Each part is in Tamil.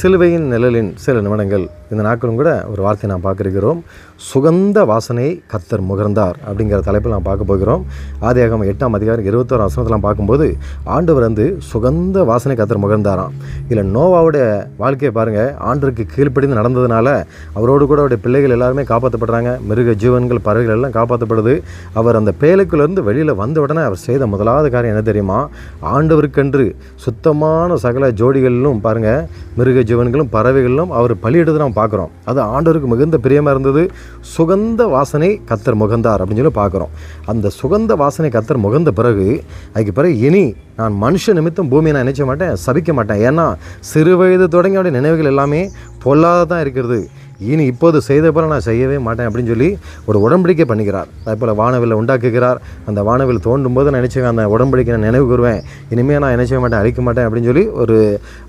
சிலுவையின் நிழலின் சில நிமிடங்கள் இந்த நாட்களும் கூட ஒரு வார்த்தை நாம் பார்க்கிருக்கிறோம் சுகந்த வாசனை கத்தர் முகர்ந்தார் அப்படிங்கிற தலைப்பில் நாம் பார்க்க போகிறோம். ஆதியாகம் எட்டாம் அதிகாரம் இருபத்தோரு வசனத்தெலாம் பார்க்கும்போது ஆண்டவர் வந்து சுகந்த வாசனை கத்தர் முகர்ந்தாராம். இதில் நோவாவுடைய வாழ்க்கையை பாருங்கள் ஆண்டருக்கு கீழ்ப்படிந்து நடந்ததுனால அவரோடு கூட அவருடைய பிள்ளைகள் எல்லாருமே காப்பாற்றப்படுறாங்க. மிருக ஜீவன்கள் பறவைகள் எல்லாம் காப்பாற்றப்படுது. அவர் அந்த பேலுக்குள்ளேருந்து வெளியில் வந்த உடனே அவர் செய்த முதலாவது காரியம் என்ன தெரியுமா? ஆண்டவருக்கென்று சுத்தமான சகல ஜோடிகளிலும் பாருங்கள் மிருக ஜீவன்களும் பறவைகளும் அவர் பலியிடுறது நாம் பார்க்குறோம். அது ஆண்டவருக்கு மிகுந்த பிரியமாக இருந்தது. சுகந்த வாசனை கத்தர் முகந்தார் அப்படின்னு சொல்லி பார்க்குறோம். அந்த சுகந்த வாசனை கத்தர் முகந்த பிறகு அதுக்கு பிறகு இனி நான் மனுஷ நிமித்தம் பூமியை நான் நினைச்ச மாட்டேன் சபிக்க மாட்டேன். ஏன்னா சிறு வயது தொடங்கி அவருடைய நினைவுகள் எல்லாமே பொல்லாதான் இருக்கிறது. இனி இப்போது செய்த போல நான் செய்யவே மாட்டேன் அப்படின்னு சொல்லி ஒரு உடன்படிக்கை பண்ணிக்கிறார் அதே போல் வானவில் உண்டாக்குகிறார். அந்த வானவில் தோண்டும் போது நான் நினச்சேன் அந்த உடன்படிக்கை நான் நினைவு கூறுவேன். இனிமேல் நான் நினைச்சவே மாட்டேன் அழிக்க மாட்டேன் அப்படின்னு சொல்லி ஒரு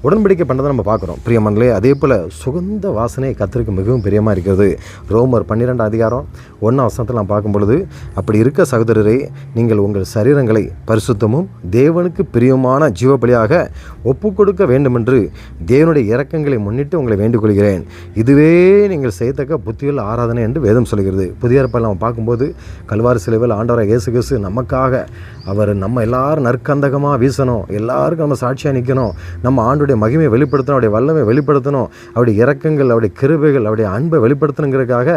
உடன்படிக்கை பண்ணதை நம்ம பார்க்குறோம். பிரியமன்லே அதே போல் சுகந்த வாசனை கத்திற்கு மிகவும் பிரியமாக இருக்கிறது. ரோமர் பன்னிரெண்டு அதிகாரம் ஒன்றாம் வசனத்தில் நான் பார்க்கும் பொழுது அப்படி இருக்க சகோதரரே நீங்கள் உங்கள் சரீரங்களை பரிசுத்தமும் தேவனுக்கு பிரியமான ஜீவபலியாக ஒப்பு கொடுக்க வேண்டுமென்று தேவனுடைய இறக்கங்களை முன்னிட்டு உங்களை வேண்டுகொள்கிறேன். இதுவே இதுவே நீங்கள் செய்யத்தக்க புத்தியுள்ள ஆராதனை என்று வேதம் சொல்கிறது. புதிய ஏற்பாடில் நம்ம பார்க்கும்போது கல்வார் சிலுவையில் ஆண்டவரை இயேசு கிறிஸ்து நமக்காக அவர் நம்ம எல்லாரும் நற்கந்தகமாக வீசணும் எல்லாருக்கும் நம்ம சாட்சியாக நிற்கணும் நம்ம ஆண்டுடைய மகிமையை வெளிப்படுத்தணும் அவருடைய வல்லமை வெளிப்படுத்தணும் அவருடைய இறக்கங்கள் அவருடைய கிருபைகள் அவருடைய அன்பை வெளிப்படுத்தணுங்கிறதுக்காக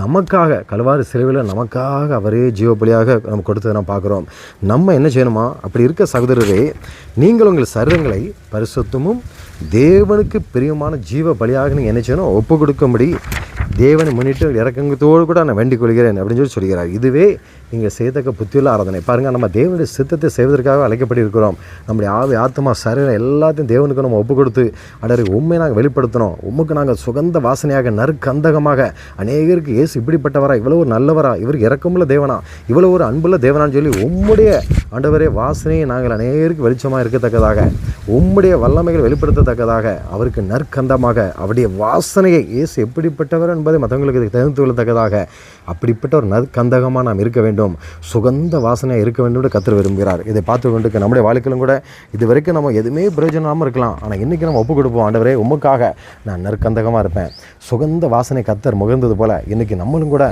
நமக்காக கல்வாரி சிலுவையில் நமக்காக அவரே ஜீவபலியாக நம்ம கொடுத்ததை நம்ம பார்க்குறோம். நம்ம என்ன செய்யணுமா? அப்படி இருக்க சகோதரரே நீங்கள் உங்கள் சரீரங்களை பரிசுத்தமும் தேவனுக்கு பிரியமான ஜீவ பலியாக நீங்கள் என்ன செய்யணும்? ஒப்பு கொடுக்கும்படி தேவனை முன்னிட்டு இறக்கங்கத்தோடு கூட நான் வேண்டிக் கொள்கிறேன் அப்படின்னு சொல்லி சொல்கிறார். இதுவே நீங்கள் செய்தக்க புத்தியுள்ள ஆராதனை. பாருங்கள் நம்ம தேவனுடைய சித்தத்தை செய்வதற்காக அழைக்கப்பட்டிருக்கிறோம். நம்முடைய ஆவி ஆத்மா சரீரம் எல்லாத்தையும் தேவனுக்கு நம்ம ஒப்பு கொடுத்து அடரை உண்மை நாங்கள் வெளிப்படுத்தணும் உண்மைக்கு நாங்கள் சுகந்த வாசனையாக நற்கந்தகமாக அநேகருக்கு இயேசு இப்படிப்பட்டவரா இவ்வளோ ஒரு நல்லவரா இவருக்கு இறக்கமுள்ள தேவனா இவ்வளோ ஒரு அன்புள்ள தேவனான்னு சொல்லி உம்முடைய ஆண்டவரே வாசனையை நாங்கள் அநேகருக்கு வெளிச்சமாக இருக்கத்தக்கதாக உம்முடைய வல்லமைகள் வெளிப்படுத்தத்தக்கதாக அவருக்கு நற்கந்தமாக அவருடைய வாசனையை இயேசு எப்படிப்பட்டவர் என்பதை மற்றவங்களுக்கு தெரிந்து கொள்ளத்தக்கதாக. அப்படிப்பட்ட ஒரு நற்கந்தகமாக நாம் இருக்க வேண்டும். சுகந்த வாசனையாக இருக்க வேண்டும் என்று கத்திர விரும்புகிறார். இதை பார்த்து கொண்டு நம்முடைய வாழ்க்கையிலும் கூட இது வரைக்கும் நம்ம எதுவுமே பிரயோஜனமாக இருக்கலாம். ஆனால் இன்றைக்கி நம்ம ஒப்பு கொடுப்போம். ஆண்டவரே உமக்காக நான் நற்கந்தகமாக இருப்பேன். சுகந்த வாசனை கத்தர் முகந்தது போல் இன்றைக்கி நம்மளும் கூட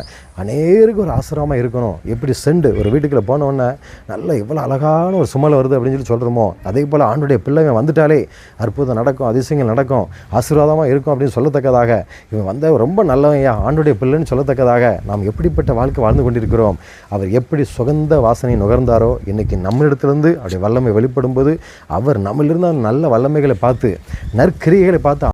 அநேருக்கு ஒரு ஆசிரமாக இருக்கணும். எப்படி செண்டு ஒரு வீட்டுக்குள்ளே போனோடனே நல்ல இவ்வளோ அழகான ஒரு சுமல் வருது அப்படின்னு சொல்லி சொல்கிறோமோ அதே போல் ஆண்டுடைய பிள்ளைங்க வந்துட்டாலே அற்புதம் நடக்கும் அதிசயங்கள் நடக்கும் ஆசீர்வாதமாக இருக்கும் அப்படின்னு சொல்லத்தக்கதாக இவன் வந்த ரொம்ப நல்ல நல்லவன்யா ஆண்டுடைய பிள்ளைன்னு சொல்லத்தக்கதாக நாம் எப்படிப்பட்ட வாழ்க்கை வாழ்ந்து கொண்டிருக்கிறோம்? அவர் எப்படி சுகந்த வாசனை நுகர்ந்தாரோ இன்றைக்கி நம்மளிடத்திலிருந்து அவருடைய வல்லமை வெளிப்படும்போது அவர் நம்மளிருந்து அந்த நல்ல வல்லமைகளை பார்த்து நற்கிரியைகளை பார்த்து